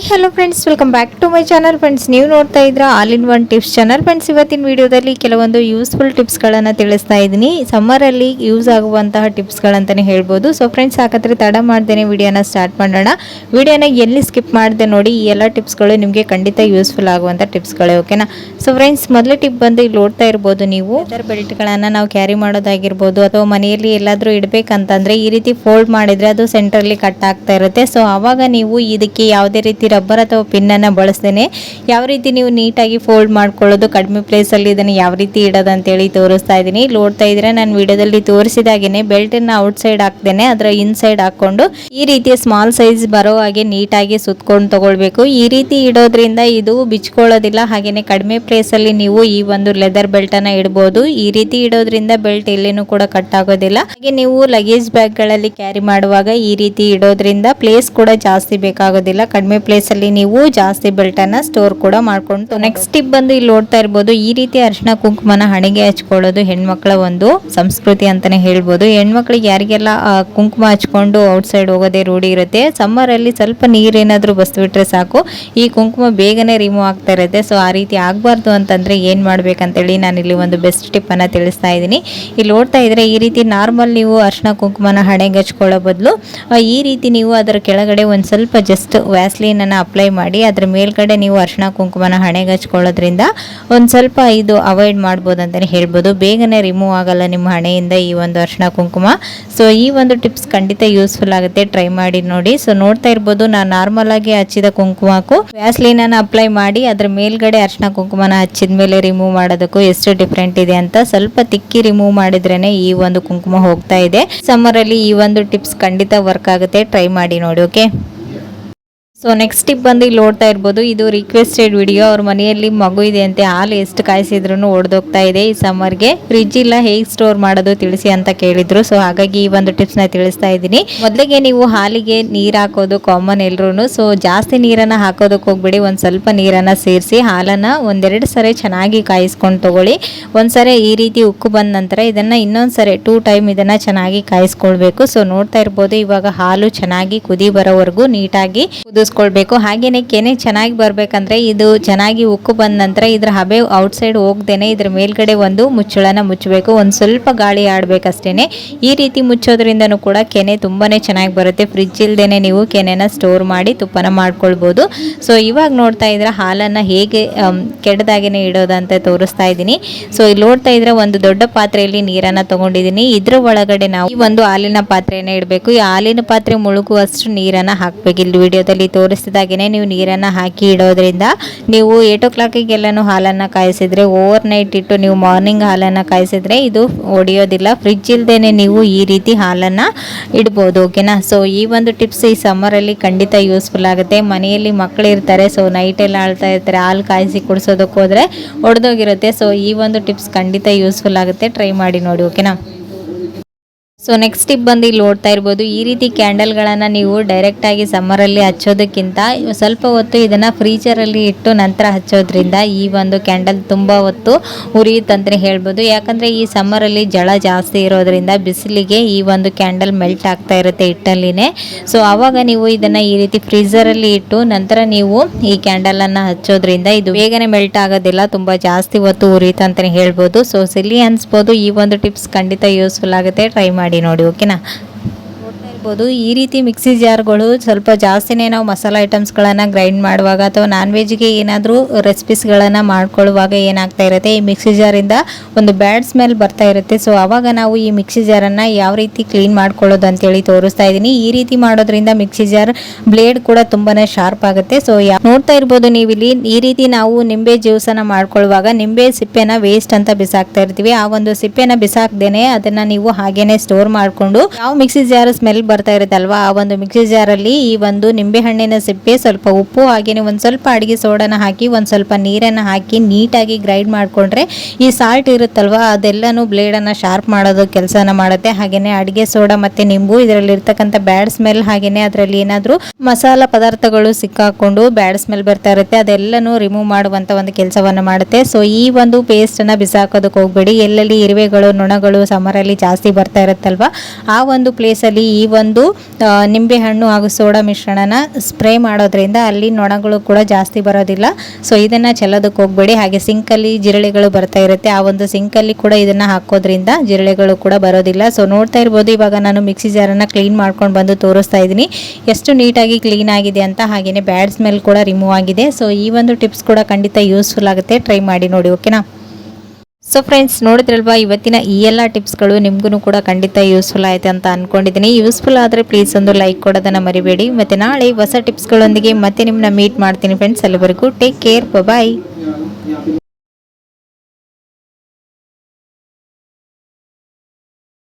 Hi hello friends welcome back to my channel friends ನೀವು ನೋಡ್ತಾ ಇದ್ರ all in one tips channel friends ಇವತ್ತಿನ ವಿಡಿಯೋದಲ್ಲಿ ಕೆಲವೊಂದು ಯೂಸ್ಫುಲ್ ಟಿಪ್ಸ್ಗಳನ್ನು ತಿಳಿಸ್ತಾ ಇದ್ದೀನಿ. ಸಮ್ಮರಲ್ಲಿ ಯೂಸ್ ಆಗುವಂತಹ ಟಿಪ್ಸ್ಗಳಂತಲೇ ಹೇಳ್ಬೋದು. ಸೊ ಫ್ರೆಂಡ್ಸ್ ಹಾಗಾದ್ರೆ ತಡ ಮಾಡ್ದೇನೆ ವಿಡಿಯೋನ ಸ್ಟಾರ್ಟ್ ಮಾಡೋಣ. ವಿಡಿಯೋನ ಎಲ್ಲಿ ಸ್ಕಿಪ್ ಮಾಡಿದೆ ನೋಡಿ ಈ ಎಲ್ಲ ಟಿಪ್ಸ್ಗಳು ನಿಮಗೆ ಖಂಡಿತ ಯೂಸ್ಫುಲ್ ಆಗುವಂಥ ಟಿಪ್ಸ್ಗಳೇ ಓಕೆನಾ ಸೊ ಫ್ರೆಂಡ್ಸ್ ಮೊದಲೇ ಟಿಪ್ ಬಂದು ಇಲ್ಲಿ ನೋಡ್ತಾ ಇರ್ಬೋದು ನೀವು. ಬೆಲ್ಟ್ ಬೆಲ್ಟ್ಗಳನ್ನು ನಾವು ಕ್ಯಾರಿ ಮಾಡೋದಾಗಿರ್ಬೋದು ಅಥವಾ ಮನೆಯಲ್ಲಿ ಎಲ್ಲಾದರೂ ಇಡಬೇಕಂತಂದ್ರೆ ಈ ರೀತಿ ಫೋಲ್ಡ್ ಮಾಡಿದ್ರೆ ಅದು ಸೆಂಟ್ರಲ್ಲಿ ಕಟ್ ಆಗ್ತಾ ಇರುತ್ತೆ. ಸೊ ಆವಾಗ ನೀವು ಇದಕ್ಕೆ ಯಾವುದೇ ರೀತಿ ರಬ್ಬರ್ ಅಥವಾ ಪಿನ್ನನ್ನು ಬಳಸ್ತೇನೆ. ಯಾವ ರೀತಿ ನೀವು ನೀಟಾಗಿ ಫೋಲ್ಡ್ ಮಾಡ್ಕೊಳ್ಳೋದು, ಕಡಿಮೆ ಪ್ಲೇಸಲ್ಲಿ ಇದನ್ನು ಯಾವ ರೀತಿ ಇಡೋದು ಅಂತೇಳಿ ತೋರಿಸ್ತಾ ಇದ್ದೀನಿ. ನೋಡ್ತಾ ಇದ್ರೆ ನಾನು ವಿಡಿಯೋದಲ್ಲಿ ತೋರಿಸಿದಾಗೇನೆ ಬೆಲ್ಟನ್ನು ಔಟ್ ಸೈಡ್ ಹಾಕ್ತೇನೆ, ಅದರ ಇನ್ಸೈಡ್ ಹಾಕೊಂಡು ಈ ರೀತಿಯ ಸ್ಮಾಲ್ ಸೈಜ್ ಬರೋ ಹಾಗೆ ನೀಟಾಗಿ ಸುತ್ಕೊಂಡು ತಗೊಳ್ಬೇಕು. ಈ ರೀತಿ ಇಡೋದ್ರಿಂದ ಇದು ಬಿಚ್ಕೊಳ್ಳೋದಿಲ್ಲ, ಹಾಗೇನೆ ಕಡಿಮೆ ಪ್ಲೇಸಲ್ಲಿ ನೀವು ಈ ಒಂದು ಲೆದರ್ ಬೆಲ್ಟನ್ನು ಇಡ್ಬೋದು. ಈ ರೀತಿ ಇಡೋದ್ರಿಂದ ಬೆಲ್ಟ್ ಎಲ್ಲಿನೂ ಕೂಡ ಕಟ್ ಆಗೋದಿಲ್ಲ. ಹಾಗೆ ನೀವು ಲಗೇಜ್ ಬ್ಯಾಗ್ಗಳಲ್ಲಿ ಕ್ಯಾರಿ ಮಾಡುವಾಗ ಈ ರೀತಿ ಇಡೋದ್ರಿಂದ ಪ್ಲೇಸ್ ಕೂಡ ಜಾಸ್ತಿ ಬೇಕಾಗೋದಿಲ್ಲ, ಕಡಿಮೆ ಪ್ಲೇಸ್ ಅಲ್ಲಿ ನೀವು ಜಾಸ್ತಿ ಬೆಲ್ಟ್ ಅನ್ನ ಸ್ಟೋರ್ ಕೂಡ ಮಾಡ್ಕೊಂಡು ನೆಕ್ಸ್ಟ್ ಟಿಪ್ ಬಂದು ಇಲ್ಲಿ ನೋಡ್ತಾ ಇರ್ಬೋದು, ಈ ರೀತಿ ಅರಿಶಿನ ಕುಂಕುಮನ ಹಣೆಗೆ ಹಚ್ಕೊಳ್ಳೋದು ಹೆಣ್ಮಕ್ಳ ಒಂದು ಸಂಸ್ಕೃತಿ ಅಂತಾನೆ ಹೇಳ್ಬೋದು. ಹೆಣ್ಮಕ್ಳಿಗೆ ಯಾರಿಗೆಲ್ಲ ಕುಂಕುಮ ಹಚ್ಕೊಂಡು ಔಟ್ಸೈಡ್ ಹೋಗೋದೇ ರೂಢಿ ಇರುತ್ತೆ ಸಮ್ಮರ್ ಅಲ್ಲಿ ಸ್ವಲ್ಪ ನೀರೇನಾದರೂ ಬಸ್ಬಿಟ್ರೆ ಸಾಕು. ಈ ಕುಂಕುಮ ಬೇಗನೆ ರಿಮೂವ್ ಆಗ್ತಾ ಇರುತ್ತೆ. ಸೊ ಆ ರೀತಿ ಆಗಬಾರ್ದು ಅಂತಂದ್ರೆ ಏನ್ ನಾನು ಇಲ್ಲಿ ಒಂದು ಬೆಸ್ಟ್ ಟಿಪ್ ಅನ್ನ ತಿಳಿಸ್ತಾ ಇದ್ದೀನಿ. ಇಲ್ಲಿ ನೋಡ್ತಾ ಇದ್ರೆ ಈ ರೀತಿ ನಾರ್ಮಲ್ ನೀವು ಅರ್ಶಿನ ಕುಂಕುಮನ ಹಣೆಗೆ ಹಚ್ಕೊಳ್ಳೋ ಬದಲು ಈ ರೀತಿ ನೀವು ಅದರ ಕೆಳಗಡೆ ಒಂದು ಸ್ವಲ್ಪ ಜಸ್ಟ್ ವ್ಯಾಸ್ಲೀನನ್ನು ಅಪ್ಲೈ ಮಾಡಿ, ಅದ್ರ ಮೇಲ್ಗಡೆ ನೀವು ಅರಿಶಿನ ಕುಂಕುಮನ ಹಣೆಗೆ ಹಚ್ಕೊಳ್ಳೋದ್ರಿಂದ ಒಂದು ಸ್ವಲ್ಪ ಇದು ಅವಾಯ್ಡ್ ಮಾಡ್ಬೋದು ಅಂತಲೇ ಹೇಳ್ಬೋದು. ಬೇಗನೆ ರಿಮೂವ್ ಆಗಲ್ಲ ನಿಮ್ಮ ಹಣೆಯಿಂದ ಈ ಒಂದು ಅರಿಶಿನ ಕುಂಕುಮ. ಸೊ ಈ ಒಂದು ಟಿಪ್ಸ್ ಖಂಡಿತ ಯೂಸ್ಫುಲ್ ಆಗುತ್ತೆ. ಟ್ರೈ ಮಾಡಿ ನೋಡಿ. ಸೊ ನೋಡ್ತಾ ಇರ್ಬೋದು, ನಾನು ನಾರ್ಮಲ್ ಆಗಿ ಹಚ್ಚಿದ ಕುಂಕುಮಕ್ಕೂ ವ್ಯಾಸ್ಲೀನನ್ನು ಅಪ್ಲೈ ಮಾಡಿ, ಅದ್ರ ಮೇಲ್ಗಡೆ ಅರಿಶಿನ ಕುಂಕುಮನ ಹಚ್ಚಿದ ಮೇಲೆ ರಿಮೂವ್ ಮಾಡೋದಕ್ಕೂ ಎಷ್ಟು ಡಿಫ್ರೆಂಟ್ ಇದೆ ಅಂತ ಸ್ವಲ್ಪ ತಿಕ್ಕಿ ರಿಮೂವ್ ಮಾಡಿದ್ರೇನೆ ಈ ಒಂದು ಕುಂಕುಮ ಹೋಗ್ತಾ ಇದೆ. ಸಮ್ಮರ್ ಅಲ್ಲಿ ಈ ಒಂದು ಟಿಪ್ಸ್ ಖಂಡಿತ ವರ್ಕ್ ಆಗುತ್ತೆ. ಟ್ರೈ ಮಾಡಿ ನೋಡಿ ಓಕೆ ಸೊ ನೆಕ್ಸ್ಟ್ ಟಿಪ್ ಬಂದು ಇಲ್ಲಿ ನೋಡ್ತಾ ಇರ್ಬೋದು. ಇದು ರಿಕ್ವೆಸ್ಟೆಡ್ ವಿಡಿಯೋ ಅವ್ರ ಮನೆಯಲ್ಲಿ ಮಗು ಇದೆ ಅಂತೆ. ಹಾಲು ಎಷ್ಟು ಕಾಯಿಸಿದ್ರು ಒಡೆದೋಗ್ತಾ ಇದೆ. ಈ ಸಮ್ಮರ್ಗೆ ಫ್ರಿಜ್ ಇಲ್ಲ, ಹೇಗೆ ಸ್ಟೋರ್ ಮಾಡೋದು ತಿಳಿಸಿ ಅಂತ ಕೇಳಿದ್ರು. ಸೊ ಹಾಗಾಗಿ ಈ ಒಂದು ಟಿಪ್ಸ್ನ ತಿಳಿಸ್ತಾ ಇದ್ದೀನಿ. ಮೊದಲಿಗೆ ನೀವು ಹಾಲಿಗೆ ನೀರು ಹಾಕೋದು ಕಾಮನ್ ಎಲ್ರೂ ಸೊ ಜಾಸ್ತಿ ನೀರನ್ನು ಹಾಕೋದಕ್ಕೆ ಹೋಗ್ಬಿಡಿ. ಒಂದು ಸ್ವಲ್ಪ ನೀರನ್ನು ಸೇರಿಸಿ ಹಾಲನ್ನು ಒಂದೆರಡು ಸರಿ ಚೆನ್ನಾಗಿ ಕಾಯಿಸ್ಕೊಂಡು ತಗೊಳ್ಳಿ. ಒಂದ್ಸರಿ ಈ ರೀತಿ ಉಕ್ಕು ಬಂದ ನಂತರ ಇದನ್ನು ಇನ್ನೊಂದು ಸರಿ ಟೂ ಟೈಮ್ ಇದನ್ನು ಚೆನ್ನಾಗಿ ಕಾಯಿಸ್ಕೊಳ್ಬೇಕು. ಸೊ ನೋಡ್ತಾ ಇರ್ಬೋದು. ಇವಾಗ ಹಾಲು ಚೆನ್ನಾಗಿ ಕುದಿ ಬರೋವರೆಗೂ ನೀಟಾಗಿ ಕುದಿಸ್ಕೊಳ್ಬೇಕು ಹಾಗೆಯೇ ಕೆನೆ ಚೆನ್ನಾಗಿ ಬರಬೇಕಂದ್ರೆ ಇದು ಚೆನ್ನಾಗಿ ಉಕ್ಕು ಬಂದ ನಂತರ ಇದರ ಹಬೆ ಔಟ್ ಸೈಡ್ ಹೋಗ್ದೇನೆ ಇದ್ರ ಮೇಲ್ಗಡೆ ಒಂದು ಮುಚ್ಚಳನ ಮುಚ್ಚಬೇಕು. ಒಂದು ಸ್ವಲ್ಪ ಗಾಳಿ ಆಡಬೇಕಷ್ಟೇ ಈ ರೀತಿ ಮುಚ್ಚೋದ್ರಿಂದನೂ ಕೂಡ ಕೆನೆ ತುಂಬಾನೇ ಚೆನ್ನಾಗಿ ಬರುತ್ತೆ. ಫ್ರಿಜ್ ಇಲ್ದೇನೆ ನೀವು ಕೆನೆನ ಸ್ಟೋರ್ ಮಾಡಿ ತುಪ್ಪನ ಮಾಡ್ಕೊಳ್ಬೋದು. ಸೊ ಇವಾಗ ನೋಡ್ತಾ ಇದ್ರೆ ಹಾಲನ್ನು ಹೇಗೆ ಕೆಡದಾಗೇನೆ ಇಡೋದಂತ ತೋರಿಸ್ತಾ ಇದ್ದೀನಿ. ಸೊ ಇಲ್ಲಿ ನೋಡ್ತಾ ಇದ್ರೆ ಒಂದು ದೊಡ್ಡ ಪಾತ್ರೆಯಲ್ಲಿ ನೀರನ್ನ ತಗೊಂಡಿದ್ದೀನಿ. ಇದ್ರ ಒಳಗಡೆ ನಾವು ಈ ಒಂದು ಹಾಲಿನ ಪಾತ್ರೆಯನ್ನ ಇಡಬೇಕು. ಈ ಹಾಲಿನ ಪಾತ್ರೆ ಮುಳುಗುವಷ್ಟು ನೀರನ್ನ ಹಾಕ್ಬೇಕು. ಇಲ್ಲಿ ವಿಡಿಯೋದಲ್ಲಿ ತೋರಿಸಿದಾಗೇನೆ ನೀವು ನೀರನ್ನು ಹಾಕಿ ಇಡೋದ್ರಿಂದ ನೀವು ಏಟ್ ಓ ಕ್ಲಾಕಿಗೆಲ್ಲನೂ ಹಾಲನ್ನು ಕಾಯಿಸಿದ್ರೆ ಓವರ್ ನೈಟ್ ಇಟ್ಟು ನೀವು ಮಾರ್ನಿಂಗ್ ಹಾಲನ್ನು ಕಾಯಿಸಿದ್ರೆ ಇದು ಒಡೆಯೋದಿಲ್ಲ. ಫ್ರಿಜ್ ಇಲ್ಲದೇ ನೀವು ಈ ರೀತಿ ಹಾಲನ್ನು ಇಡ್ಬೋದು ಓಕೆನಾ ಸೊ ಈ ಒಂದು ಟಿಪ್ಸ್ ಈ ಸಮ್ಮರಲ್ಲಿ ಖಂಡಿತ ಯೂಸ್ಫುಲ್ ಆಗುತ್ತೆ. ಮನೆಯಲ್ಲಿ ಮಕ್ಕಳು ಇರ್ತಾರೆ ಸೊ ನೈಟ್ ಎಲ್ಲ ಆಳ್ತಾ ಇರ್ತಾರೆ, ಹಾಲು ಕಾಯಿಸಿ ಕುಡಿಸೋದಕ್ಕೆ ಹೋದರೆ ಒಡೆದೋಗಿರುತ್ತೆ. ಸೊ ಈ ಒಂದು ಟಿಪ್ಸ್ ಖಂಡಿತ ಯೂಸ್ಫುಲ್ ಆಗುತ್ತೆ. ಟ್ರೈ ಮಾಡಿ ನೋಡಿ ಓಕೆನಾ ಸೊ ನೆಕ್ಸ್ಟ್ ಟಿಪ್ ಬಂದು ಇಲ್ಲಿ ನೋಡ್ತಾ ಇರ್ಬೋದು. ಈ ರೀತಿ ಕ್ಯಾಂಡಲ್ಗಳನ್ನು ನೀವು ಡೈರೆಕ್ಟಾಗಿ ಸಮ್ಮರಲ್ಲಿ ಹಚ್ಚೋದಕ್ಕಿಂತ ಸ್ವಲ್ಪ ಹೊತ್ತು ಇದನ್ನು ಫ್ರೀಜರಲ್ಲಿ ಇಟ್ಟು ನಂತರ ಹಚ್ಚೋದ್ರಿಂದ ಈ ಒಂದು ಕ್ಯಾಂಡಲ್ ತುಂಬ ಹೊತ್ತು ಉರಿಯುತ್ತಂತಲೇ ಹೇಳ್ಬೋದು. ಯಾಕಂದರೆ ಈ ಸಮ್ಮರಲ್ಲಿ ಜಳ ಜಾಸ್ತಿ ಇರೋದ್ರಿಂದ ಬಿಸಿಲಿಗೆ ಈ ಒಂದು ಕ್ಯಾಂಡಲ್ ಮೆಲ್ಟ್ ಆಗ್ತಾ ಇರುತ್ತೆ ಇಟ್ಟಲ್ಲಿನೇ ಸೊ ಆವಾಗ ನೀವು ಇದನ್ನು ಈ ರೀತಿ ಫ್ರೀಜರಲ್ಲಿ ಇಟ್ಟು ನಂತರ ನೀವು ಈ ಕ್ಯಾಂಡಲನ್ನು ಹಚ್ಚೋದ್ರಿಂದ ಇದು ಬೇಗನೆ ಮೆಲ್ಟ್ ಆಗೋದಿಲ್ಲ, ತುಂಬ ಜಾಸ್ತಿ ಹೊತ್ತು ಉರಿಯುತ್ತೆ ಅಂತಲೇ ಹೇಳ್ಬೋದು. ಸೊ ಸಿಲ್ಲಿ ಅನ್ಸ್ಬೋದು. ಈ ಒಂದು ಟಿಪ್ಸ್ ಖಂಡಿತ ಯೂಸ್ಫುಲ್ ಆಗುತ್ತೆ. ಟ್ರೈ ಮಾಡಿ. ನೋಡಿ ಓಕೆನಾ ನೋಡ್ತಾ ಈ ರೀತಿ ಮಿಕ್ಸಿ ಜಾರ್ಗಳು ಸ್ವಲ್ಪ ಜಾಸ್ತಿನೇ ನಾವು ಮಸಾಲ ಐಟಮ್ಸ್ಗಳನ್ನು ಗ್ರೈಂಡ್ ಮಾಡುವಾಗ ಅಥವಾ ನಾನ್ ವೆಜ್ಗೆ ಏನಾದರೂ ರೆಸಿಪೀಸ್ಗಳನ್ನು ಮಾಡ್ಕೊಳ್ಳುವಾಗ ಏನಾಗ್ತಾ ಇರುತ್ತೆ? ಈ ಮಿಕ್ಸಿ ಜಾರಿಂದ ಒಂದು ಬ್ಯಾಡ್ ಸ್ಮೆಲ್ ಬರ್ತಾ ಇರುತ್ತೆ. ಸೊ ಆವಾಗ ನಾವು ಈ ಮಿಕ್ಸಿ ಜಾರನ್ನು ಯಾವ ರೀತಿ ಕ್ಲೀನ್ ಮಾಡ್ಕೊಳ್ಳೋದು ಅಂತೇಳಿ ತೋರಿಸ್ತಾ ಇದ್ದೀನಿ. ಈ ರೀತಿ ಮಾಡೋದ್ರಿಂದ ಮಿಕ್ಸಿ ಜಾರ್ ಬ್ಲೇಡ್ ಕೂಡ ತುಂಬಾನೇ ಶಾರ್ಪ್ ಆಗುತ್ತೆ. ಸೊ ನೋಡ್ತಾ ಇರ್ಬೋದು ನೀವು ಇಲ್ಲಿ ಈ ರೀತಿ ನಾವು ನಿಂಬೆ ಜ್ಯೂಸನ್ನು ಮಾಡ್ಕೊಳ್ಳುವಾಗ ನಿಂಬೆ ಸಿಪ್ಪೆನ ವೇಸ್ಟ್ ಅಂತ ಬಿಸಾಕ್ತಾ ಇರ್ತೀವಿ. ಆ ಒಂದು ಸಿಪ್ಪೆನ ಬಿಸಾಕ್ದೇನೆ ಅದನ್ನ ನೀವು ಹಾಗೇನೆ ಸ್ಟೋರ್ ಮಾಡಿಕೊಂಡು ಯಾವ ಮಿಕ್ಸಿ ಜಾರ್ ಸ್ಮೆಲ್ ಬರ್ತಾ ಇರುತ್ತಲ್ವಾ ಆ ಒಂದು ಮಿಕ್ಸಿ ಜಾರಲ್ಲಿ ಈ ಒಂದು ನಿಂಬೆ ಹಣ್ಣಿನ ಸಿಪ್ಪೆ, ಸ್ವಲ್ಪ ಉಪ್ಪು, ಹಾಗೇನೆ ಒಂದು ಸ್ವಲ್ಪ ಅಡಿಗೆ ಸೋಡನ ಹಾಕಿ, ಒಂದು ಸ್ವಲ್ಪ ನೀರನ್ನು ಹಾಕಿ ನೀಟಾಗಿ ಗ್ರೈಂಡ್ ಮಾಡಿಕೊಂಡ್ರೆ ಈ ಸಾಲ್ಟ್ ಇರುತ್ತಲ್ವಾ? ಅದೆಲ್ಲನೂ ಬ್ಲೇಡನ್ನು ಶಾರ್ಪ್ ಮಾಡೋದು ಕೆಲಸನ ಮಾಡುತ್ತೆ. ಹಾಗೇನೆ ಅಡಿಗೆ ಸೋಡಾ ಮತ್ತೆ ನಿಂಬು, ಇದರಲ್ಲಿ ಇರ್ತಕ್ಕಂಥ ಬ್ಯಾಡ್ ಸ್ಮೆಲ್ ಹಾಗೇನೆ ಅದರಲ್ಲಿ ಏನಾದರೂ ಮಸಾಲ ಪದಾರ್ಥಗಳು ಸಿಕ್ಕಾಕೊಂಡು ಬ್ಯಾಡ್ ಸ್ಮೆಲ್ ಬರ್ತಾ ಇರುತ್ತೆ. ಅದೆಲ್ಲನೂ ರಿಮೂವ್ ಮಾಡುವಂತ ಒಂದು ಕೆಲಸವನ್ನು ಮಾಡುತ್ತೆ. ಸೊ ಈ ಒಂದು ಪೇಸ್ಟ್ ಅನ್ನ ಬಿಸಾಕೋದಕ್ಕೆ ಹೋಗ್ಬೇಡಿ. ಎಲ್ಲೆಲ್ಲಿ ಇರುವೆಗಳು, ನೊಣಗಳು ಸಮರಲ್ಲಿ ಜಾಸ್ತಿ ಬರ್ತಾ ಇರುತ್ತಲ್ವಾ? ಆ ಒಂದು ಪ್ಲೇಸ್ ಅಲ್ಲಿ ಈ ಆ, ನಿಂಬೆಹಣ್ಣು ಹಾಗೂ ಸೋಡಾ ಮಿಶ್ರಣನ ಸ್ಪ್ರೇ ಮಾಡೋದ್ರಿಂದ ಅಲ್ಲಿ ನೊಣಗಳು ಕೂಡ ಜಾಸ್ತಿ ಬರೋದಿಲ್ಲ. ಸೊ ಇದನ್ನು ಚೆಲ್ಲೋದಕ್ಕೆ ಹೋಗಬೇಡಿ. ಹಾಗೆ ಸಿಂಕಲ್ಲಿ ಜಿರಳೆಗಳು ಬರ್ತಾ ಇರುತ್ತೆ. ಆ ಒಂದು ಸಿಂಕಲ್ಲಿ ಕೂಡ ಇದನ್ನು ಹಾಕೋದ್ರಿಂದ ಜಿರಳೆಗಳು ಕೂಡ ಬರೋದಿಲ್ಲ. ಸೊ ನೋಡ್ತಾ ಇರ್ಬೋದು. ಇವಾಗ ನಾನು ಮಿಕ್ಸಿ ಜಾರನ್ನು ಕ್ಲೀನ್ ಮಾಡ್ಕೊಂಡು ಬಂದು ತೋರಿಸ್ತಾ ಇದ್ದೀನಿ. ಎಷ್ಟು ನೀಟಾಗಿ ಕ್ಲೀನ್ ಆಗಿದೆ ಅಂತ ಹಾಗೆಯೇ ಬ್ಯಾಡ್ ಸ್ಮೆಲ್ ಕೂಡ ರಿಮೂವ್ ಆಗಿದೆ. ಸೊ ಈ ಒಂದು ಟಿಪ್ಸ್ ಕೂಡ ಖಂಡಿತ ಯೂಸ್ಫುಲ್ ಆಗುತ್ತೆ. ಟ್ರೈ ಮಾಡಿ ನೋಡಿ ಓಕೆನಾ? ಸೊ ಫ್ರೆಂಡ್ಸ್ ನೋಡಿದ್ರಲ್ವಾ, ಇವತ್ತಿನ ಈ ಎಲ್ಲ ಟಿಪ್ಸ್ಗಳು ನಿಮಗೂ ಕೂಡ ಖಂಡಿತ ಯೂಸ್ಫುಲ್ ಆಯಿತು ಅಂತ ಅಂದ್ಕೊಂಡಿದ್ದೀನಿ ಯೂಸ್ಫುಲ್ ಆದರೆ ಪ್ಲೀಸ್ ಒಂದು ಲೈಕ್ ಕೊಡೋದನ್ನು ಮರಿಬೇಡಿ. ಮತ್ತು ನಾಳೆ ಹೊಸ ಟಿಪ್ಸ್ಗಳೊಂದಿಗೆ ಮತ್ತೆ ನಿಮ್ಮನ್ನ ಮೀಟ್ ಮಾಡ್ತೀನಿ ಫ್ರೆಂಡ್ಸ್ ಅಲ್ಲಿವರೆಗೂ ಟೇಕ್ ಕೇರ್ ಬಾಯ್